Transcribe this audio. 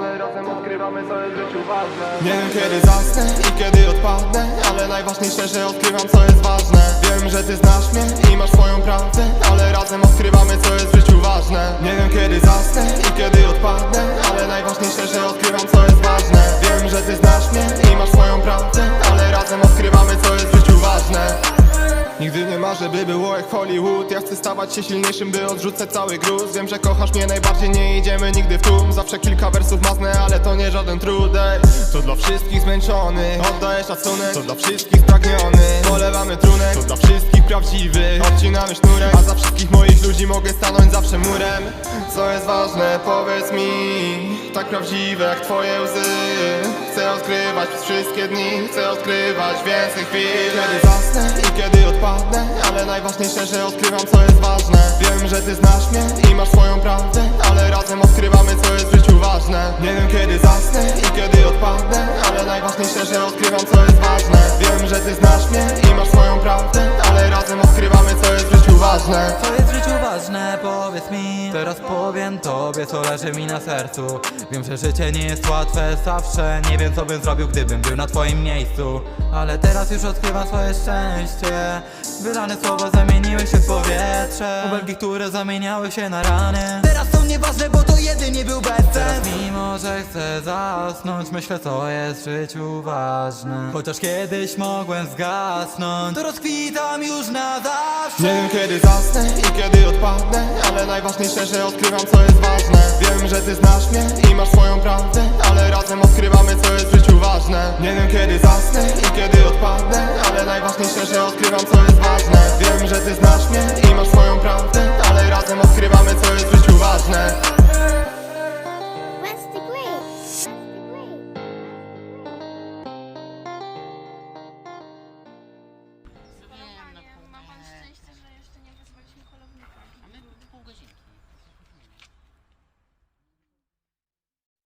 razem odkrywamy co jest w życiu ważne. Nie wiem kiedy zasnę i kiedy odpadnę Ale najważniejsze, że odkrywam co jest ważne. Wiem, że ty znasz mnie i masz swoją prawdę Ale razem odkrywamy co jest w życiu ważne. Nie wiem kiedy zasnę i kiedy marzę, by było jak Hollywood. Ja chcę stawać się silniejszym, by odrzucać cały gruz. Wiem, że kochasz mnie najbardziej, nie idziemy nigdy w tłum. Zawsze kilka wersów mazne, ale to nie żaden trud ej. To dla wszystkich zmęczonych, oddaję szacunek. To dla wszystkich spragnionych, polewamy trunek. To dla wszystkich prawdziwych, odcinamy sznurek. A za wszystkich moich ludzi mogę stanąć zawsze murem. Co jest ważne, powiedz mi Tak prawdziwe jak twoje łzy. Chcę odkrywać przez wszystkie dni Chcę odkrywać więcej chwil. Kiedy zasnę i kiedy odpadnę Ale najważniejsze, że odkrywam co jest ważne. Wiem, że ty znasz mnie i masz swoją prawdę Ale razem odkrywamy co jest w życiu ważne. Nie wiem kiedy zasnę i kiedy odpadnę Ale najważniejsze, że odkrywam co jest ważne. Wiem, że ty znasz mnie i masz swoją prawdę Ale razem odkrywamy co jest w życiu ważne Teraz powiem tobie, co leży mi na sercu. Wiem, że życie nie jest łatwe zawsze Nie wiem, co bym zrobił, gdybym był na twoim miejscu. Ale teraz już odkrywam swoje szczęście. Wylane słowa zamieniły się w powietrze. Obelgi, które zamieniały się na rany. Teraz są nieważne, bo to jedynie był Teraz bezsens mimo, że chcę zasnąć Myślę, co jest w życiu ważne. Chociaż kiedyś mogłem zgasnąć To rozkwitam już na zawsze. Nie wiem kiedy zasnę i kiedy odpadnę Ale najważniejsze, że odkrywam co jest ważne. Wiem, że ty znasz mnie i masz swoją prawdę Ale razem odkrywamy co jest w życiu ważne. Nie wiem kiedy zasnę i kiedy odpadnę Ale najważniejsze, że odkrywam co jest ważne. Wiem, że ty znasz mnie i masz swoją prawdę Ale razem odkrywamy